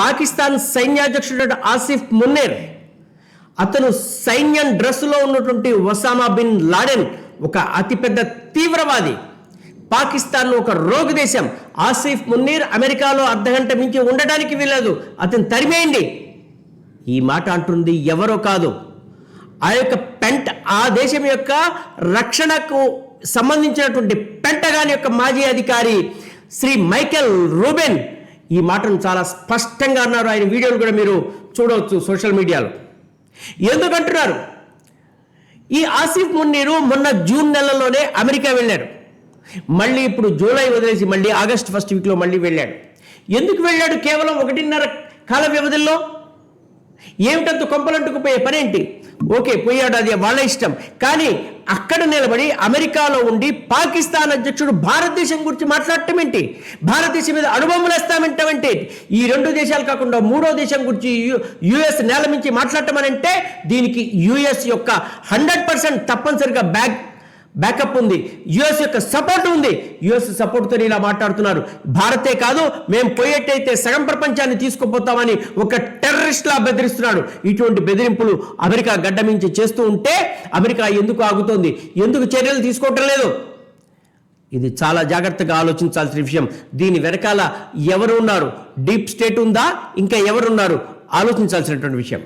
పాకిస్తాన్ సైన్యాధ్యక్షుడు ఆసిఫ్ మున్నేర్ అతను సైన్యం డ్రెస్సులో ఉన్నటువంటి ఒసామా బిన్ లాడెన్ ఒక అతిపెద్ద తీవ్రవాది. పాకిస్తాన్ ఒక రోగు దేశం. ఆసిఫ్ మున్నీర్ అమెరికాలో అర్ధగంట మించి ఉండడానికి వీలదు అతను తరిమేయండి. ఈ మాట అంటుంది ఎవరో కాదు. ఆ యొక్క పెంట ఆ దేశం యొక్క రక్షణకు సంబంధించినటువంటి పెంటగాన్ యొక్క మాజీ అధికారి శ్రీ మైకెల్ రూబెన్ ఈ మాటను చాలా స్పష్టంగా అన్నారు. ఆయన వీడియోలు కూడా మీరు చూడవచ్చు సోషల్ మీడియాలో. ఎందుకంటున్నారు? ఈ ఆసిఫ్ మున్నీరు మొన్న జూన్ నెలలోనే అమెరికా వెళ్ళాడు. మళ్ళీ ఇప్పుడు జూలై వదిలేసి మళ్ళీ ఆగస్ట్ ఫస్ట్ వీక్లో మళ్ళీ వెళ్ళాడు. ఎందుకు వెళ్ళాడు? కేవలం ఒకటిన్నర కాల వ్యవధిలో? ఏమిటంత కొంపలంటుకుపోయే పనేంటి? ఓకే పోయాడు అది వాళ్ళ ఇష్టం. కానీ అక్కడ నిలబడి అమెరికాలో ఉండి పాకిస్తాన్ అధ్యక్షుడు భారతదేశం గురించి మాట్లాడటం ఏంటి? భారతదేశం మీద అణుబొమ్మలు వేస్తామంటామంటే ఈ రెండు దేశాలు కాకుండా మూడో దేశం గురించి యుఎస్ నేల మించి మాట్లాడటం అని అంటే దీనికి యుఎస్ యొక్క హండ్రెడ్ పర్సెంట్ తప్పనిసరిగా బ్యాక్ బ్యాకప్ ఉంది. యుఎస్ యొక్క సపోర్ట్ ఉంది. యుఎస్ సపోర్ట్తో ఇలా మాట్లాడుతున్నారు. భారతే కాదు మేము పోయేటైతే సగం ప్రపంచాన్ని తీసుకుపోతామని ఒక టెర్రరిస్ట్లా బెదిరిస్తున్నాడు. ఇటువంటి బెదిరింపులు అమెరికా గడ్డమించి చేస్తూ ఉంటే అమెరికా ఎందుకు ఆగుతోంది? ఎందుకు చర్యలు తీసుకోవటం లేదు? ఇది చాలా జాగ్రత్తగా ఆలోచించాల్సిన విషయం. దీని వెనకాల ఎవరు ఉన్నారు? డీప్ స్టేట్ ఉందా? ఇంకా ఎవరున్నారు? ఆలోచించాల్సినటువంటి విషయం.